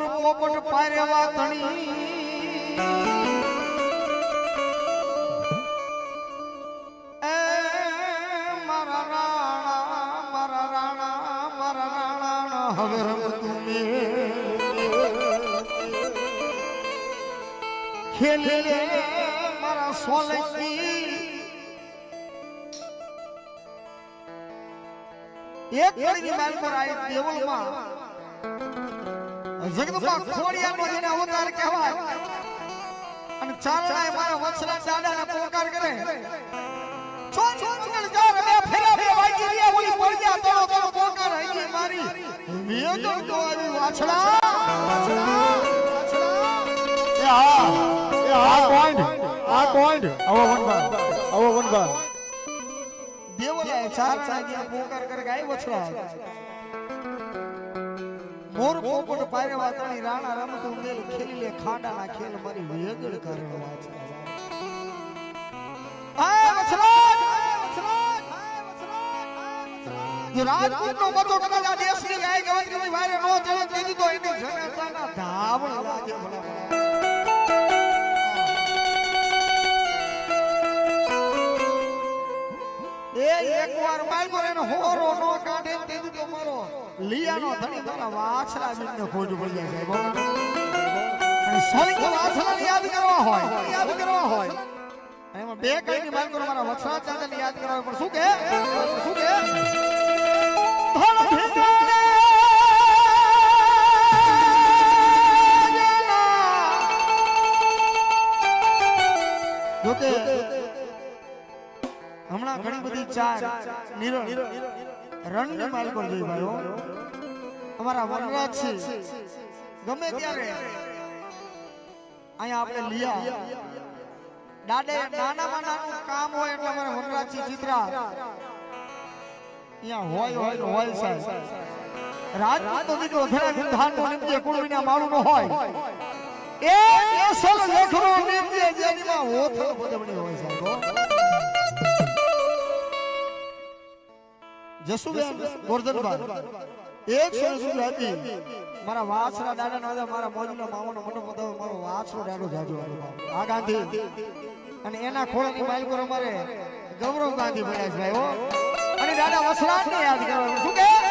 મોર પોપટ પારેવા તણી એ મારા રાણા મારા રાણા મારા રાણા હવે રમતું ખેલી લે મારા સોલંકી. એક ઘડીની માલ પર આવી દેવલમાં જગદંબા ખોડિયાનો જેને અવતાર કહેવાય. અને ચારણાએ મારા વત્સલા દાદાને પોકાર કરે. છો છો ચુગલ જા રે ફેરા બે વાગી રહ્યા ઓલી પડ્યા તો તો પોકાર હઈ મારી. વેગો તો આવી વાછડા. એ હા એ હા પોઈન્ટ આ પોઈન્ટ આવો વનબા આવો વનબા દેવલા ચાર ચાગ્યા પોકાર કરે ગાય વછડા. મોર પોપટ પારે મેલ કરે કે વારે નો ચડે તો એની જનતાના ધાવણ લાગે એનો હોરો નો ને મારો લીયાનો ધણી મારા વાછરા બીને ખોજ પડી જાય સાહેબ અને સોલિંગ વાછરા યાદ કરવા હોય યાદ કરવા હોય એમાં બે કઈ ની માલ કરો મારા વછરા ચાંદા યાદ કરવા પણ શું કે શું કે ધણ ભીંગાડે જોકે હમણાં ઘણી બધી ચાર નિરણ રણની માલ પર જોઈ ભાઈઓ. અમારા વનરાજ છે. ગમે ત્યારે અહીંયા આપણે લિયા. દાડે નાનામાં નાનું કામ હોય એટલે અમારા વનરાજ છે ચિત્રા અહીંયા હોય હોય હોય સાહેબ. રાજ તો દીકરો ધરા ધાન નો નિમજે કુળવીના માળું નો હોય. એ અસલ લેખનો નિમજે જેનીમાં હોથલ પદવણી હોય સાહેબ જસુબેન ગોરધનભાઈ. એક સરસું હતી મારા વાછરા દાદા નો મારા મોજનો મામાનો મારો વાછરો દાડો જાજો. આ ગાંધી. અને એના ખોળાની માઇલ અમારે ગૌરવ ગાંધી ભણ્યા છે ભાઈ હો. અને દાદા વસરાજ ને યાદ કરવાનું. શું કે?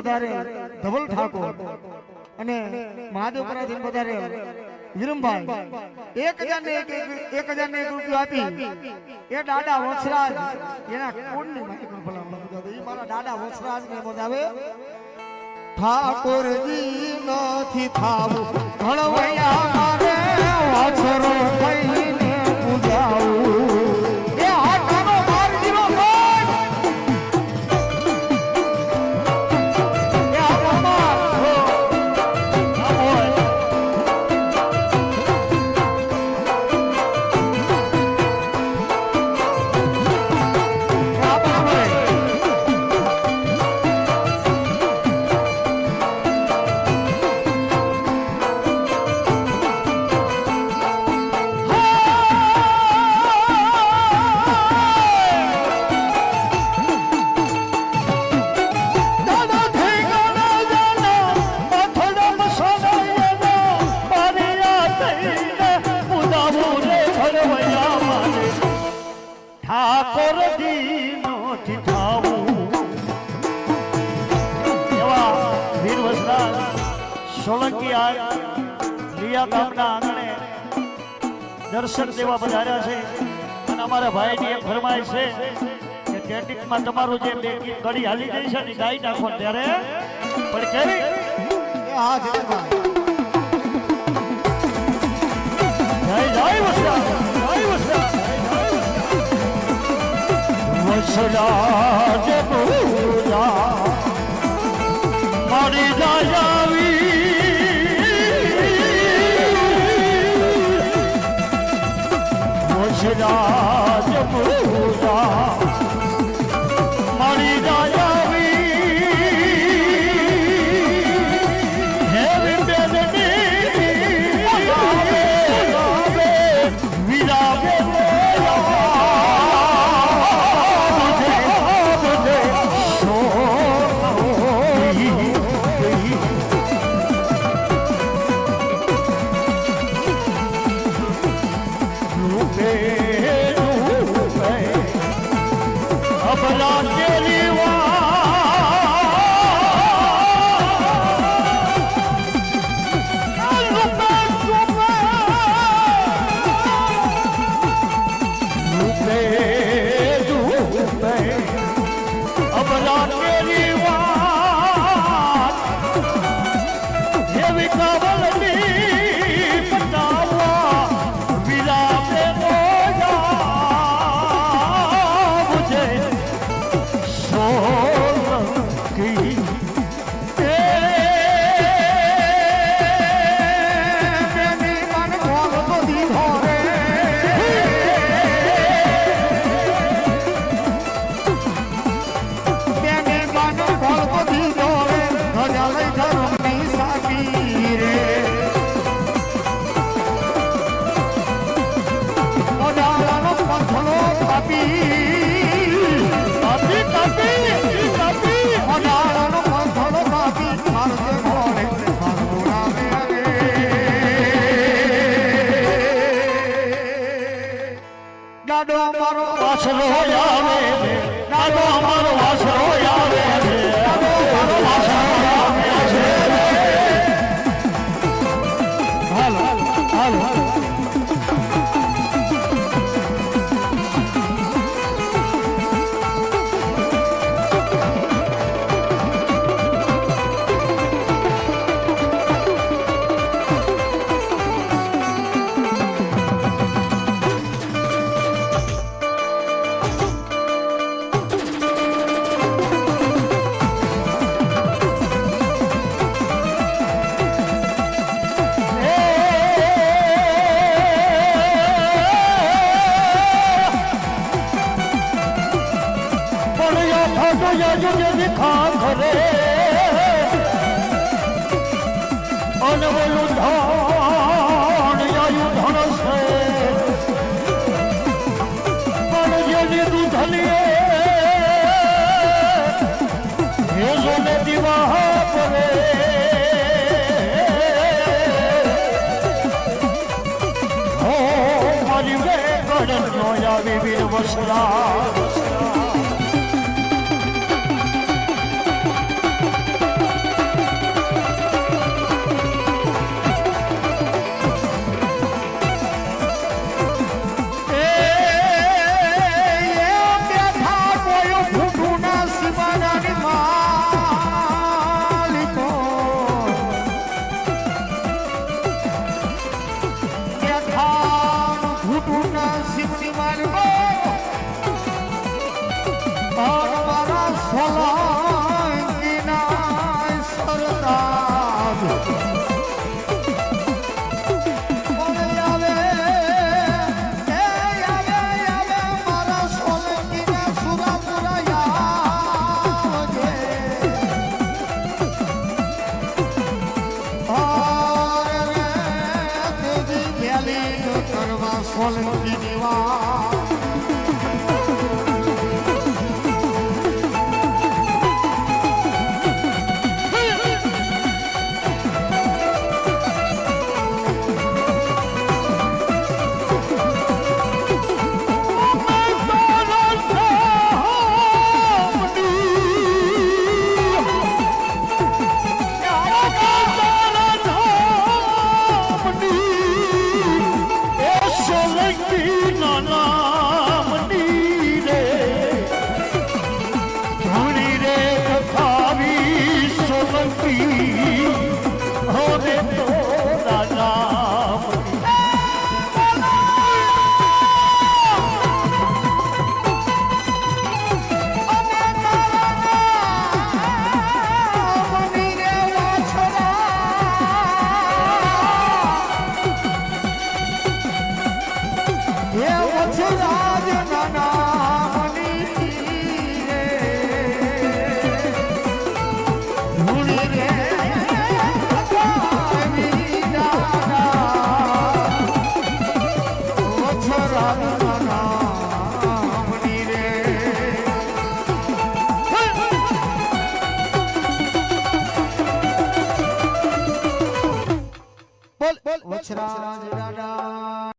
પધારે ધવલ ઠાકોર અને મહાદેવપુરાથી પધારે વિરમભાઈ. એક હજાર ને એક એક- હજાર ને એક રૂપિયો આપી. એ દાદા વંશરાજ, એના કુળની માહિતી પણ ભલામણ કરતો મારા દાદા વંશરાજ ને બતાવે. ઠાકોરજી નથી થાવું. ઘણવૈયા મારે વાછરો થઈને સોલંકી આ લિયા ગામના આંગણે દર્શન દેવા પધાર્યા છે. અને અમારા ભાઈની એક ફરમાય છે કે કેટિકમાં તમારું જે બે ગીત કડી હાલી જાય છે ને ગાઈ નાખો ત્યારે. પણ કેવી હા. જય જય વસરાજ જય વસરાજ. વસરાજ અને ઓલું ધણ, આયુ ધણ છે. પણ જેની દૂધલીએ એ જોને દીવા વેગડ નો આવી વીર વસરા કરવા સોલંકીની બોલ બોલ વછરાજ દાદા